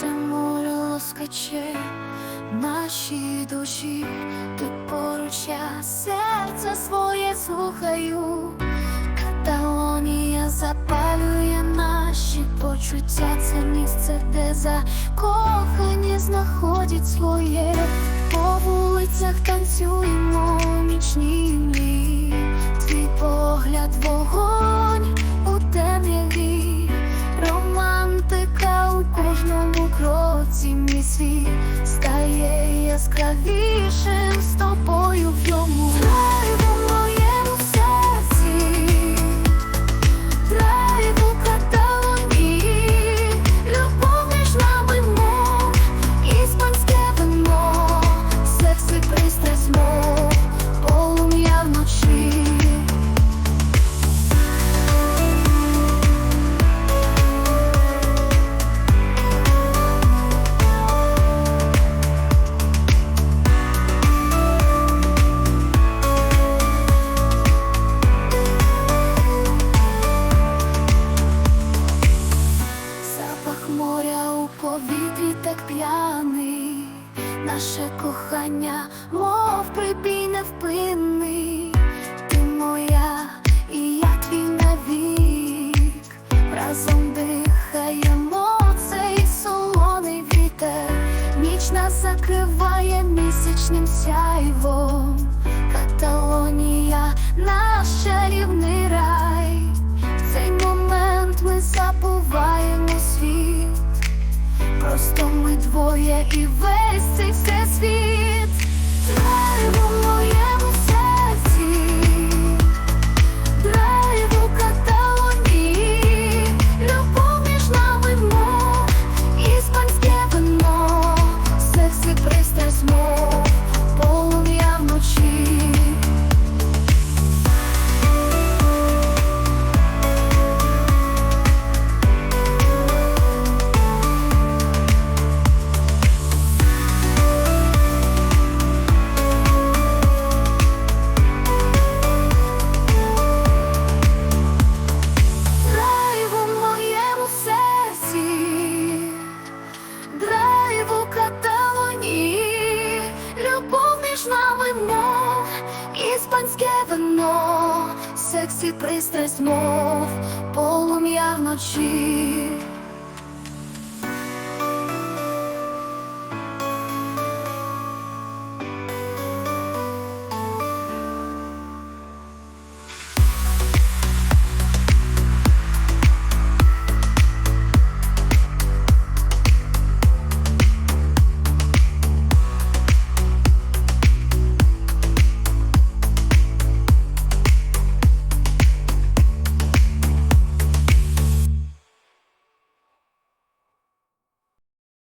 Те море лоскоче наші душі, ти поруч я серце своє слухаю. Каталонія запалює наші почуття. Це місце, де закохані знаходять своє. По вулицях танцюємо нічні. Твій погляд вогонь яскравішим з тобою в йому. Моря у повітрі так п'яний, наше кохання, мов прибій невпинний. Ти моя, і я твій навік. Разом дихаємо цей солоний вітер. Ніч нас закриває місячним сяйвом. Каталонія, і весь мов, іспанське вино, секс і пристрасть мов, полум'я вночі.